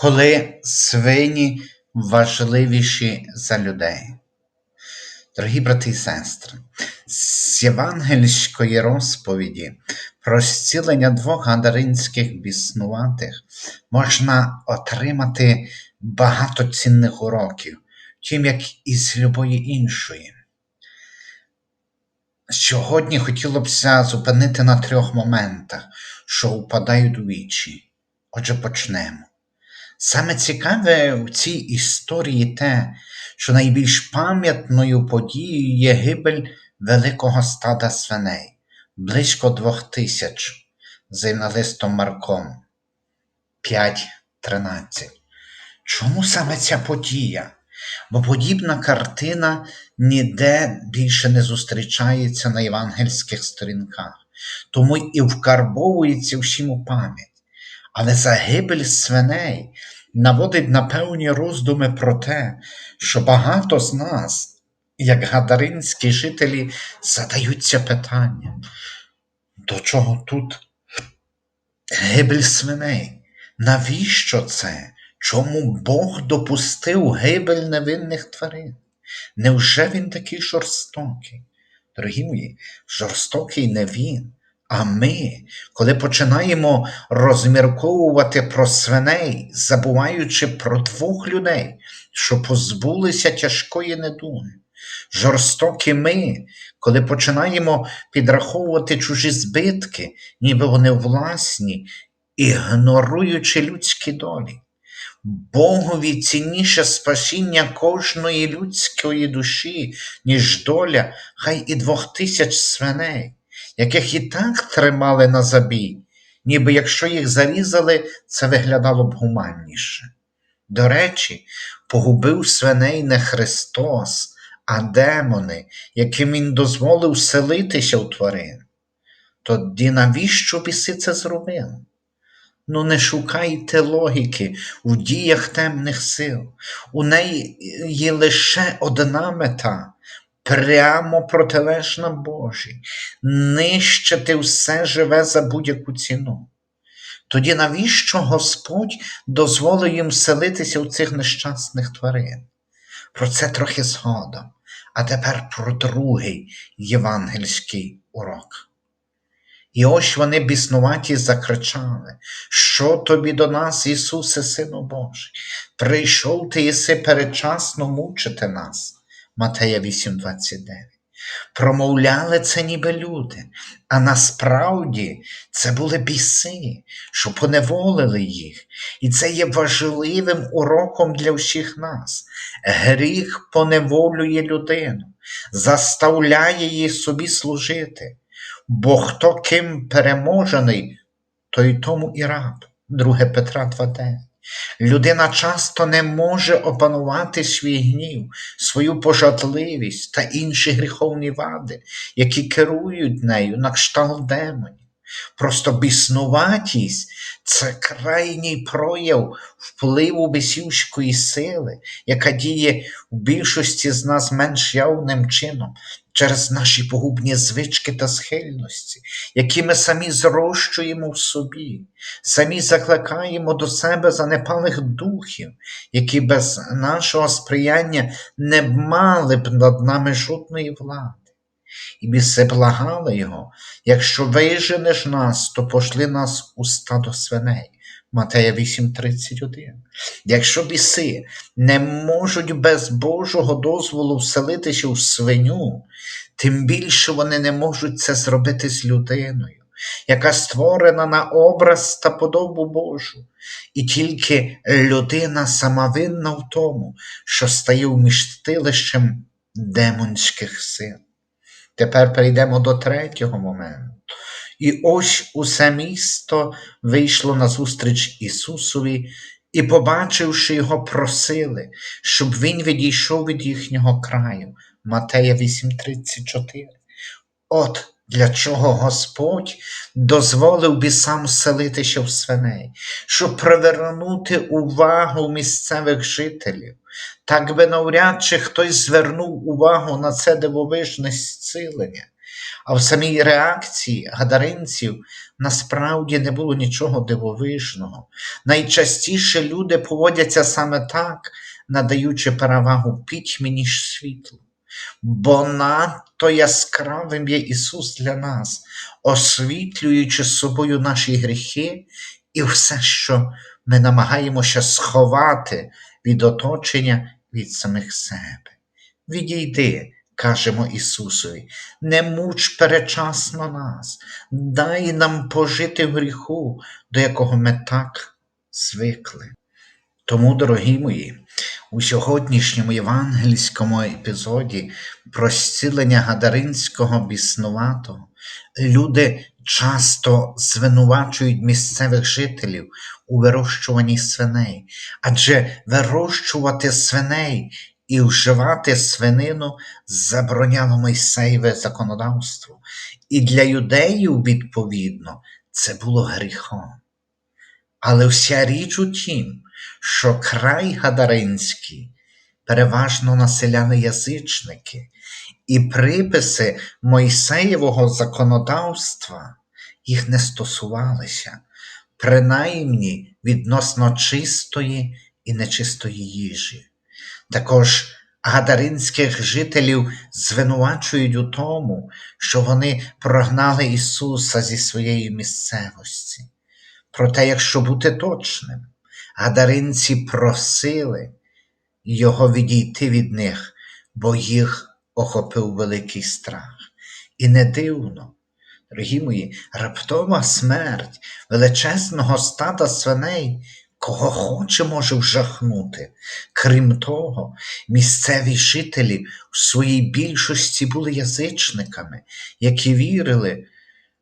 коли свині важливіші за людей. Дорогі брати і сестри, з євангельської розповіді про зцілення двох гадаринських біснуватих можна отримати багато цінних уроків, тим як і з любої іншої. Сьогодні хотілося б зупинити на трьох моментах, що впадають у вічі. Отже, почнемо. Саме цікаве в цій історії те, що найбільш пам'ятною подією є гибель великого стада свиней, близько двох тисяч, за євангелистом Марком 5.13. Чому саме ця подія? Бо подібна картина ніде більше не зустрічається на євангельських сторінках, тому і вкарбовується всім у пам'ять. Але загибель свиней наводить на певні роздуми про те, що багато з нас, як гадаринські жителі, задаються питанням, до чого тут гибель свиней? Навіщо це? Чому Бог допустив гибель невинних тварин? Невже він такий жорстокий? Дорогі мої, жорстокий не він, а ми, коли починаємо розмірковувати про свиней, забуваючи про двох людей, що позбулися тяжкої недуги. Жорстокі ми, коли починаємо підраховувати чужі збитки, ніби вони власні, ігноруючи людські долі. Богові цінніше спасіння кожної людської душі, ніж доля, хай і двох тисяч свиней, яких і так тримали на забій, ніби якщо їх зарізали, це виглядало б гуманніше. До речі, погубив свиней не Христос, а демони, яким Він дозволив селитися в тварин. Тоді навіщо біси це зробили? Ну, не шукайте логіки у діях темних сил. У неї є лише одна мета, прямо протилежна Божій, нищити все живе за будь-яку ціну. Тоді навіщо Господь дозволив їм селитися у цих нещасних тварин? Про це трохи згодом. А тепер про другий євангельський урок. І ось вони біснуваті закричали, що тобі до нас, Ісусе, Сину Божий, прийшов ти єси передчасно мучити нас. Матея 8,29. Промовляли це ніби люди, а насправді це були біси, що поневолили їх. І це є важливим уроком для всіх нас. Гріх поневолює людину, заставляє її собі служити. Бо хто ким переможений, той тому і раб. 2 Петра 2.9. Людина часто не може опанувати свій гнів, свою пожадливість та інші гріховні вади, які керують нею на кшталт демонів. Просто біснуватість це крайній прояв впливу бесівської сили, яка діє в більшості з нас менш явним чином через наші погубні звички та схильності, які ми самі зрощуємо в собі, самі закликаємо до себе занепалих духів, які без нашого сприяння не мали б над нами жодної влади. І біси благали його, якщо виженеш нас, то пошли нас у стадо свиней. Матея 8:31. Якщо біси не можуть без Божого дозволу вселитися у свиню, тим більше вони не можуть це зробити з людиною, яка створена на образ та подобу Божу. І тільки людина самовинна в тому, що стає вмістилищем демонських сил. Тепер перейдемо до третього моменту. І ось усе місто вийшло назустріч Ісусові і, побачивши його, просили, щоб Він відійшов від їхнього краю. Матея 8:34. От для чого Господь дозволив бісам селитися в свиней, щоб привернути увагу місцевих жителів, так би навряд чи хтось звернув увагу на це дивовижне зцілення, А в самій реакції гадаринців насправді не було нічого дивовижного. Найчастіше люди поводяться саме так, надаючи перевагу пітьмі, ніж світлу. Бо надто яскравим є Ісус для нас, освітлюючи собою наші гріхи і все, що ми намагаємося сховати від оточення від самих себе. Відійди, кажемо Ісусові, не муч перечасно нас, дай нам пожити в гріху, до якого ми так звикли. Тому, дорогі мої, у сьогоднішньому євангельському епізоді про зцілення гадаринського біснуватого люди часто звинувачують місцевих жителів у вирощуванні свиней, адже вирощувати свиней і вживати свинину забороняло Мойсеєве законодавство, і для юдеїв, відповідно, це було гріхом. Але вся річ у тім, що край Гадаринський переважно населяли язичники, і приписи Мойсеєвого законодавства їх не стосувалися, принаймні відносно чистої і нечистої їжі. Також гадаринських жителів звинувачують у тому, що вони прогнали Ісуса зі своєї місцевості. Проте, якщо бути точним, гадаринці просили його відійти від них, бо їх охопив великий страх. І не дивно, дорогі мої, раптова смерть величезного стада свиней, кого хоче може вжахнути. Крім того, місцеві жителі в своїй більшості були язичниками, які вірили,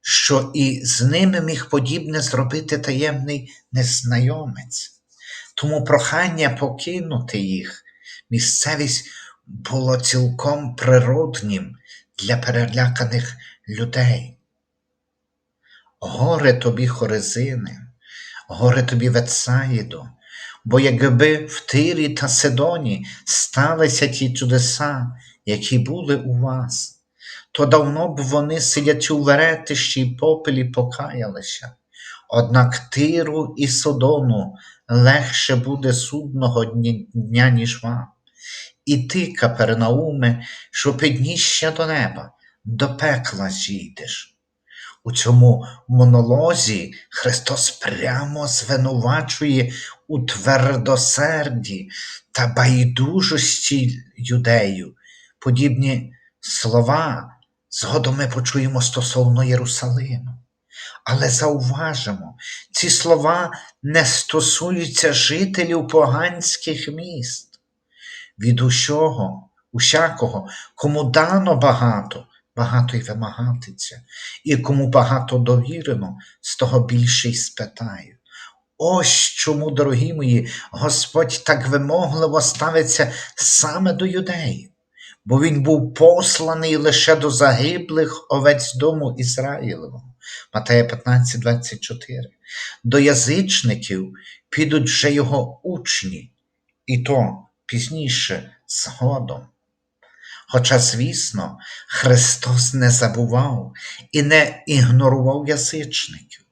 що і з ними міг подібне зробити таємний незнайомець. Тому прохання покинути їх, місцевість було цілком природнім для переляканих людей. Горе тобі, Хорезини, горе тобі Ветсаїду, бо якби в Тирі та Сидоні сталися ті чудеса, які були у вас, то давно б вони, сидячи у веретищі й попелі, покаялися. Однак Тиру і Содону легше буде судного дня, ніж вам. І ти, Капернауме, що піднісся до неба, до пекла зійдеш. У цьому монолозі Христос прямо звинувачує у твердосерді та байдужості юдею. Подібні слова згодом ми почуємо стосовно Єрусалиму. Але зауважимо, ці слова не стосуються жителів поганських міст. Від усього, усякого, кому дано багато, багато й вимагатиться, і кому багато довірено, з того більше й спитаю. Ось чому, дорогі мої, Господь так вимогливо ставиться саме до юдеїв, бо Він був посланий лише до загиблих овець дому Ізраїлевого. Матея 15, 24. До язичників підуть вже його учні, і то пізніше згодом. Хоча, звісно, Христос не забував і не ігнорував язичників.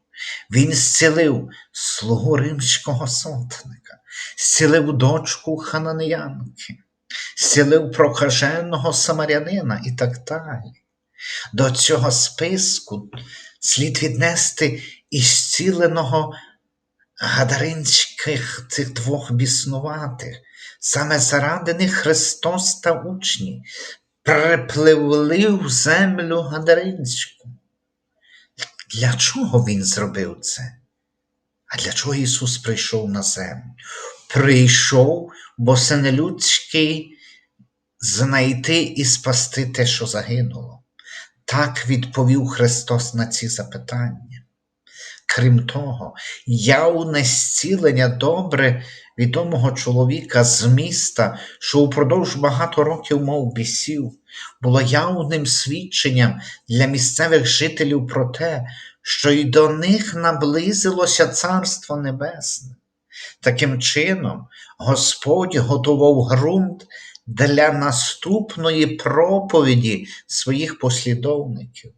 Він зцілив слугу римського сотника, зцілив дочку хананеянки, зцілив прокаженого самарянина і так далі. До цього списку слід віднести і гадаринських цих двох біснуватих, саме заради них Христос та учні припливли в землю гадаринську. Для чого Він зробив це? А для чого Ісус прийшов на землю? Прийшов, бо син людський знайти і спасти те, що загинуло. Так відповів Христос на ці запитання. Крім того, явне зцілення добре відомого чоловіка з міста, що упродовж багато років мов бісів, було явним свідченням для місцевих жителів про те, що й до них наблизилося Царство Небесне. Таким чином, Господь готував ґрунт для наступної проповіді своїх послідовників.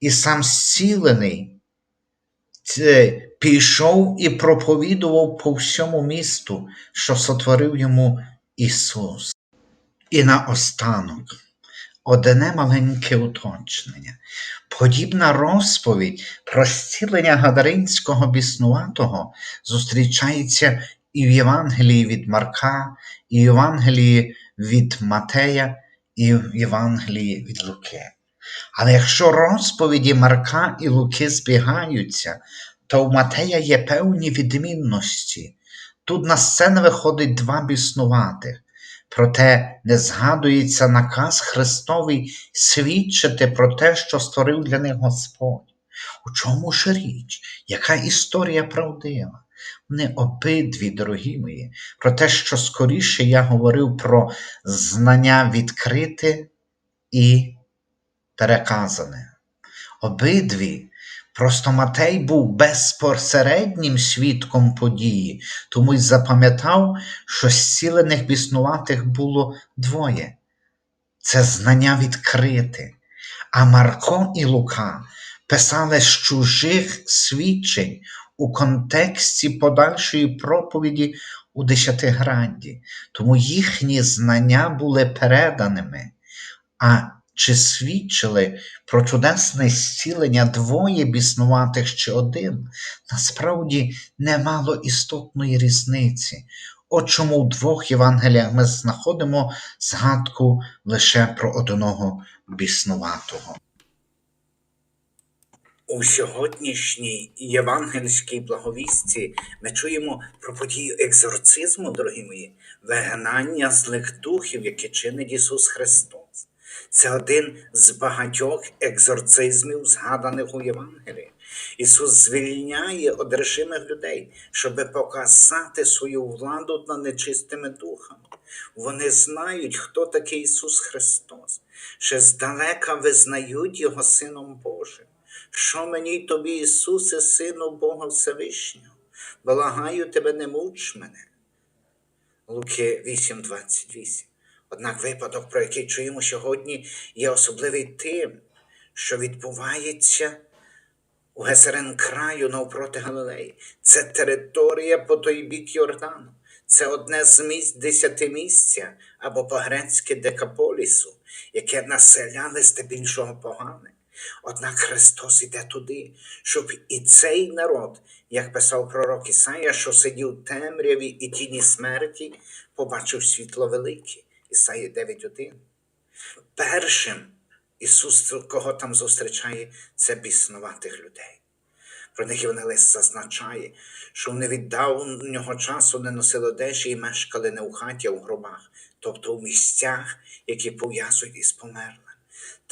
І сам зцілений пішов і проповідував по всьому місту, що сотворив йому Ісус. І наостанок одне маленьке уточнення. Подібна розповідь про зцілення Гадаринського біснуватого зустрічається і в Євангелії від Марка, і в Євангелії від Матея, і в Євангелії від Луки. Але якщо розповіді Марка і Луки збігаються, то в Матея є певні відмінності. Тут на сцену виходить два біснуватих, проте не згадується наказ Христовий свідчити про те, що створив для них Господь. У чому ж річ? Яка історія правдива? Вони обидві, дорогі мої, про те, що скоріше я говорив про знання відкрите і переказане. Обидві. Просто Матей був безпосереднім свідком події, тому й запам'ятав, що зцілених біснуватих було двоє. Це знання відкрите. А Марко і Лука писали з чужих свідчень у контексті подальшої проповіді у Десятигранді, тому їхні знання були переданими. А чи свідчили про чудесне зцілення двоє біснуватих чи один, насправді не мало істотної різниці. От чому в двох Євангеліях ми знаходимо згадку лише про одного біснуватого. У сьогоднішній євангельській благовісті ми чуємо про подію екзорцизму, дорогі мої, вигнання злих духів, які чинить Ісус Христос. Це один з багатьох екзорцизмів, згаданих у Євангелії. Ісус звільняє одержимих людей, щоб показати свою владу над нечистими духами. Вони знають, хто такий Ісус Христос, ще здалека визнають Його Сином Божим. Що мені тобі, Ісусе, Сину Бога Всевишнього? Благаю тебе, не муч мене. Луки 8:28. Однак випадок, про який чуємо сьогодні, є особливий тим, що відбувається у Гесерен краю навпроти Галилеї. Це територія по той бік Йордану. Це одне з місць десятимісця або по-грецьки Декаполісу, яке населяли здебільшого погани. Однак Христос іде туди, щоб і цей народ, як писав пророк Ісая, що сидів у темряві і тіні смерті, побачив світло велике. Ісаї 9.1. Першим Ісус, кого там зустрічає, це біснуватих людей. Про них Євангелист зазначає, що вони від давнього часу не носили одежі і мешкали не у хаті, а у гробах, тобто у місцях, які пов'язують із померлим.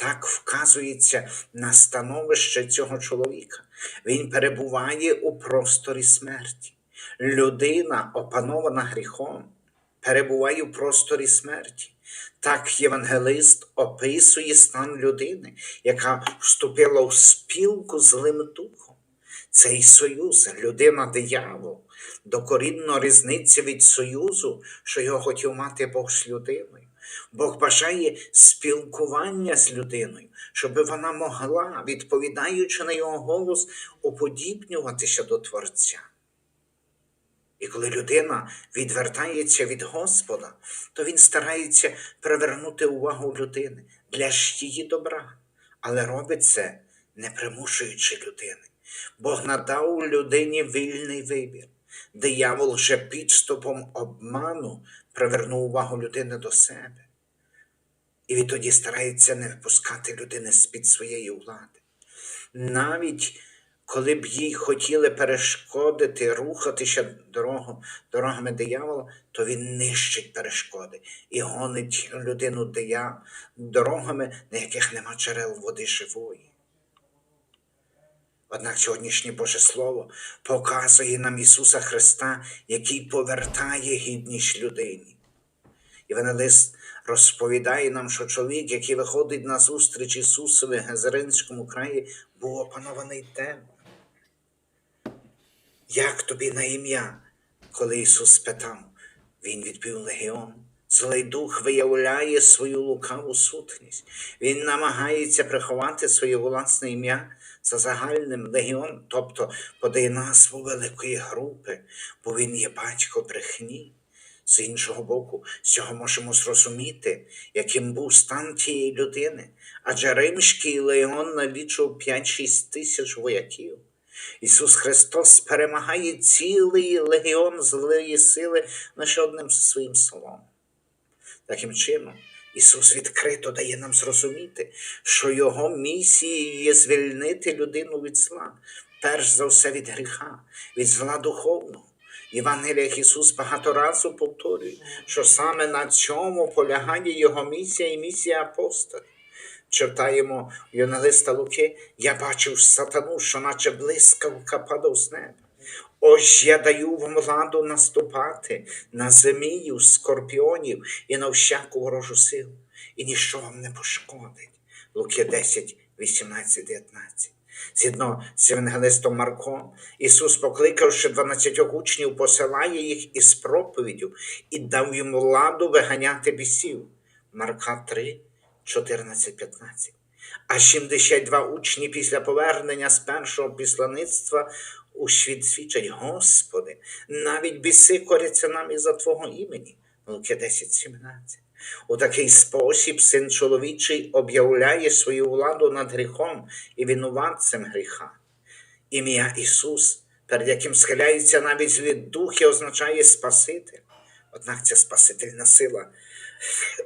Так вказується на становище цього чоловіка. Він перебуває у просторі смерті. Людина, опанована гріхом, перебуває у просторі смерті. Так євангелист описує стан людини, яка вступила у спілку з злим духом. Цей союз, людина диявол, докорінно різниця від союзу, що його хотів мати Бог з людиною. Бог бажає спілкування з людиною, щоб вона могла, відповідаючи на його голос, уподібнюватися до Творця. І коли людина відвертається від Господа, то він старається привернути увагу людини для ж її добра, але робить це, не примушуючи людини. Бог надав людині вільний вибір. Диявол вже підступом обману привернув увагу людини до себе. І відтоді старається не випускати людини з-під своєї влади. Навіть коли б їй хотіли перешкодити, рухатися дорогу, дорогами диявола, то він нищить перешкоди і гонить людину дия, дорогами, на яких нема джерел води живої. Однак сьогоднішнє Боже Слово показує нам Ісуса Христа, який повертає гідність людині. Євангелист розповідає нам, що чоловік, який виходить на зустріч Ісусові в Гезеринському краї, був опанований темом. Як тобі на ім'я? Коли Ісус спитав, Він відповів Легіон, Злий дух виявляє свою лукаву сутність. Він намагається приховати своє власне ім'я за загальним легіон, тобто подає назву великої групи, бо він є батько брехні. З іншого боку, з цього можемо зрозуміти, яким був стан тієї людини, адже римський легіон налічував 5-6 тисяч вояків. Ісус Христос перемагає цілий легіон злої сили лише одним своїм словом. Таким чином, Ісус відкрито дає нам зрозуміти, що Його місією є звільнити людину від зла, перш за все від гріха, від зла духовного. Євангеліях Ісус багато разу повторює, що саме на цьому полягає Його місія і місія апостолів. Читаємо Євангелиста Луки, я бачив сатану, що наче блискавка падав з неба. Ось я даю вам владу наступати на зміїв, скорпіонів і на всяку ворожу силу, і ніщо вам не пошкодить. Луки 10, 18, 19. Згідно з Євангелистом Марком, Ісус, покликавши 12 учнів, посилає їх із проповіддю і дав їм владу виганяти бісів. Марка 3, 14, 15. А 72 учні після повернення з першого післаництва світ свідчать, Господи, навіть біси коряться нам із-за Твого імені. Луки 10, 17. У такий спосіб син чоловічий об'являє свою владу над гріхом і винуватцем гріха. Ім'я Ісус, перед яким схиляються навіть злі духи, означає Спаситель. Однак ця спасительна сила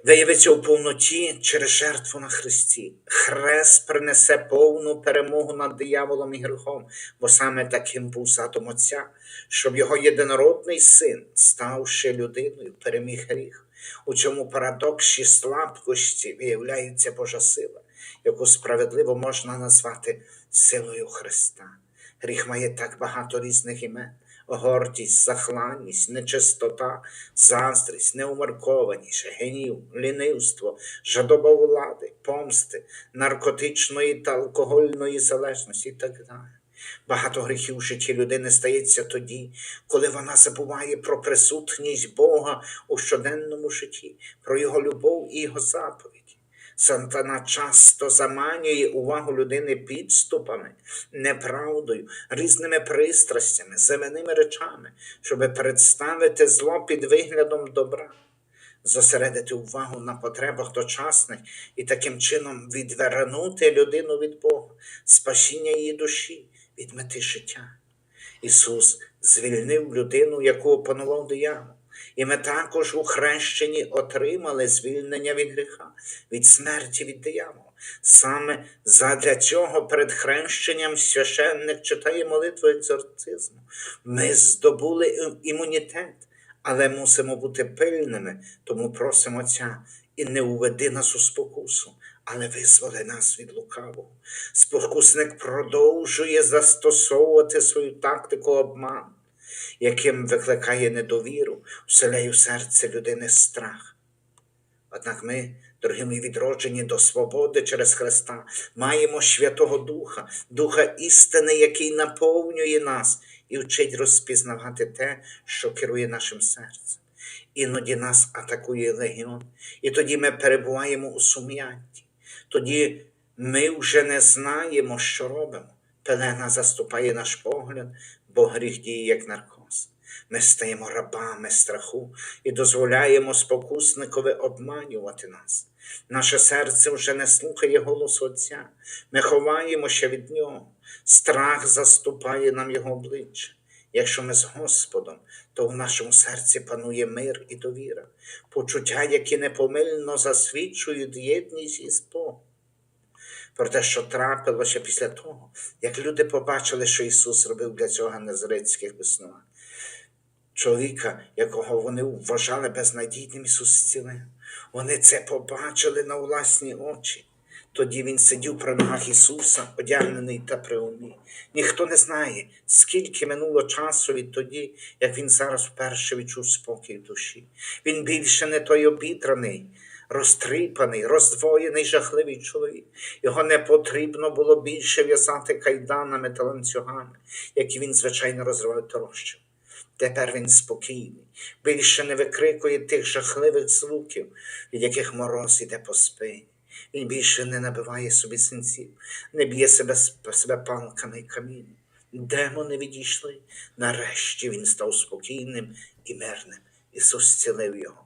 виявиться у повноті через жертву на Христі. Хрест принесе повну перемогу над дияволом і гріхом, бо саме таким був задум Отця, щоб його єдинородний син, ставши людиною, переміг гріх. У цьому парадоксі слабкості виявляється Божа сила, яку справедливо можна назвати силою Христа. Гріх має так багато різних імен. Гордість, захланність, нечистота, заздрість, неумаркованість, гнів, лінивство, жадоба влади, помсти, наркотичної та алкогольної залежності і так далі. Багато гріхів в житті людини стається тоді, коли вона забуває про присутність Бога у щоденному житті, про Його любов і Його заповіді. Сатана часто заманює увагу людини підступами, неправдою, різними пристрастями, земними речами, щоб представити зло під виглядом добра, зосередити увагу на потребах дочасних і таким чином відвернути людину від Бога, спасіння її душі, від мети життя. Ісус звільнив людину, яку опанував диявол. І ми також у хрещенні отримали звільнення від гріха, від смерті від диявола. Саме задля цього перед хрещенням священник читає молитву екзорцизму. Ми здобули імунітет, але мусимо бути пильними, тому просимо Отця і не уведи нас у спокусу, але визволи нас від лукавого. Спокусник продовжує застосовувати свою тактику обману яким викликає недовіру, вселяє в серце людини страх. Однак ми, дорогі мої відроджені до свободи через Христа, маємо Святого Духа, Духа істини, який наповнює нас і вчить розпізнавати те, що керує нашим серцем. Іноді нас атакує легіон, і тоді ми перебуваємо у сум'ятті. Тоді ми вже не знаємо, що робимо. Пелена заступає наш погляд, бо гріх діє як наркоз. Ми стаємо рабами страху і дозволяємо спокусникові обманювати нас. Наше серце вже не слухає голосу Отця. Ми ховаємося від Нього. Страх заступає нам Його обличчя. Якщо ми з Господом, то в нашому серці панує мир і довіра, почуття, які непомильно засвідчують єдність із Богом про те, що трапилося після того, як люди побачили, що Ісус робив для цього назарецьких веснувань. Чоловіка, якого вони вважали безнадійним Ісус зцілив. Вони це побачили на власні очі. Тоді він сидів при ногах Ісуса, одягнений та при умі. Ніхто не знає, скільки минуло часу відтоді, як він зараз вперше відчув спокій в душі. Він більше не той обідраний, розтріпаний, роздвоєний, жахливий чоловік. Його не потрібно було більше в'язати кайданами та ланцюгами, які він, звичайно, розривав трощив. Тепер він спокійний, більше не викрикує тих жахливих звуків, від яких мороз іде по спині. Він більше не набиває собі синців, не б'є себе, себе палками і камінням. Демони відійшли. Нарешті він став спокійним і мирним. Ісус зцілив його.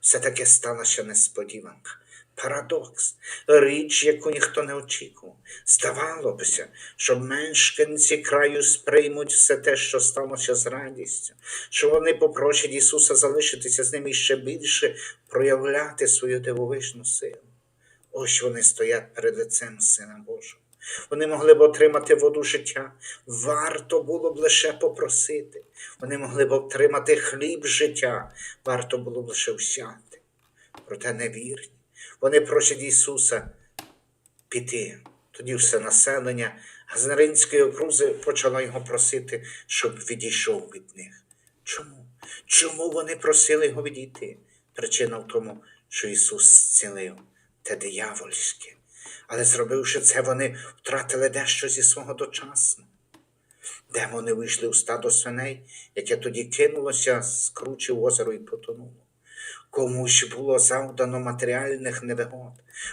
Все таки сталася несподіванка. Парадокс, річ, яку ніхто не очікував. Здавалося б, що мешканці краю сприймуть все те, що сталося з радістю, що вони попросять Ісуса залишитися з ними і ще більше проявляти свою дивовижну силу. Ось вони стоять перед лицем Сина Божого. Вони могли б отримати воду життя, варто було б лише попросити. Вони могли б отримати хліб життя, варто було б лише взяти. Проте не вірні. Вони просять Ісуса піти. Тоді все населення Газаринської окрузи почало його просити, щоб відійшов від них. Чому? Чому вони просили його відійти? Причина в тому, що Ісус зцілив те диявольське. Але зробивши це, вони втратили дещо зі свого дочасного. Демони вийшли у стадо свиней, яке тоді кинулося з кручі озеро і потонуло. Комусь було завдано матеріальних невигод.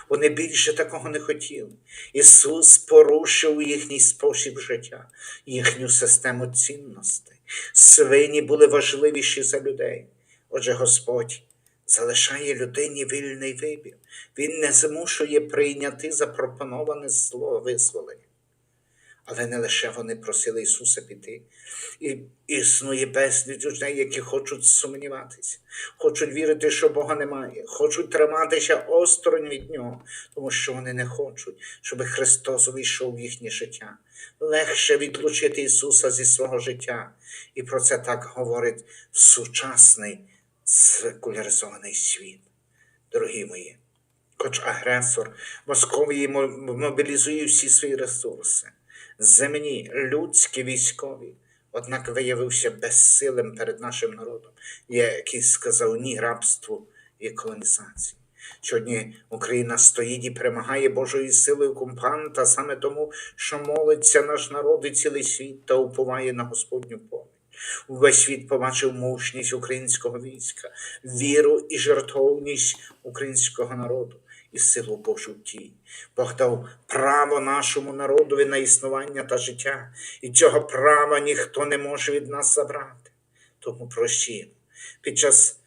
Вони більше такого не хотіли. Ісус порушив їхній спосіб життя, їхню систему цінностей. Свині були важливіші за людей. Отже, Господь залишає людині вільний вибір. Він не змушує прийняти запропоноване зло визволення. Але не лише вони просили Ісуса піти. І існує безліч людей, які хочуть сумніватися, хочуть вірити, що Бога немає, хочуть триматися осторонь від Нього, тому що вони не хочуть, щоб Христос увійшов в їхнє життя. Легше відлучити Ісуса зі свого життя. І про це так говорить сучасний секуляризований світ. Дорогі мої, хоч агресор Московії мобілізує всі свої ресурси, земні, людські, військові, однак виявився безсилим перед нашим народом, який сказав ні рабству і колонізації. Сьогодні Україна стоїть і перемагає Божою силою окупанта саме тому, що молиться наш народ і цілий світ та уповає на Господню поміч. Увесь світ побачив мужність українського війська, віру і жертовність українського народу і силу Божу тій. Бог дав право нашому народові на існування та життя, і цього права ніхто не може від нас забрати. Тому просімо під час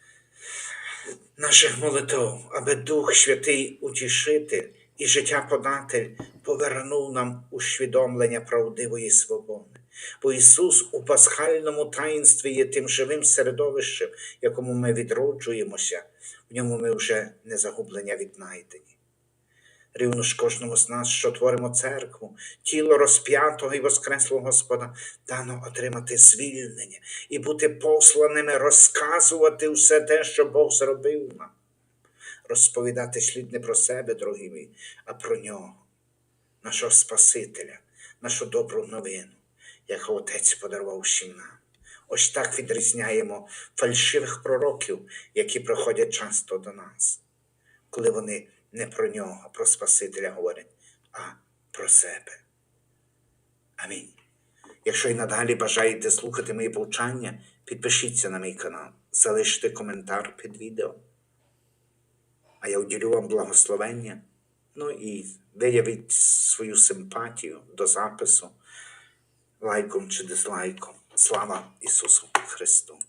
наших молитв, аби Дух Святий Утішитель і життя податель повернув нам усвідомлення правдивої свободи. Бо Ісус у пасхальному таїнстві є тим живим середовищем, якому ми відроджуємося, в ньому ми вже не загублення віднайдені. Рівно ж кожному з нас, що творимо церкву, тіло розп'ятого і воскреслого Господа, дано отримати звільнення і бути посланими, розказувати все те, що Бог зробив нам. Розповідати слід не про себе, дорогі мої, а про нього, нашого Спасителя, нашу добру новину, яку Отець подарував всім нам. Ось так відрізняємо фальшивих пророків, які приходять часто до нас, коли вони не про нього, про Спасителя говорять, а про себе. Амінь. Якщо і надалі бажаєте слухати мої повчання, підпишіться на мій канал, залиште коментар під відео. А я уділю вам благословення, ну і виявіть свою симпатію до запису лайком чи дизлайком. Слава Ісусу Христу!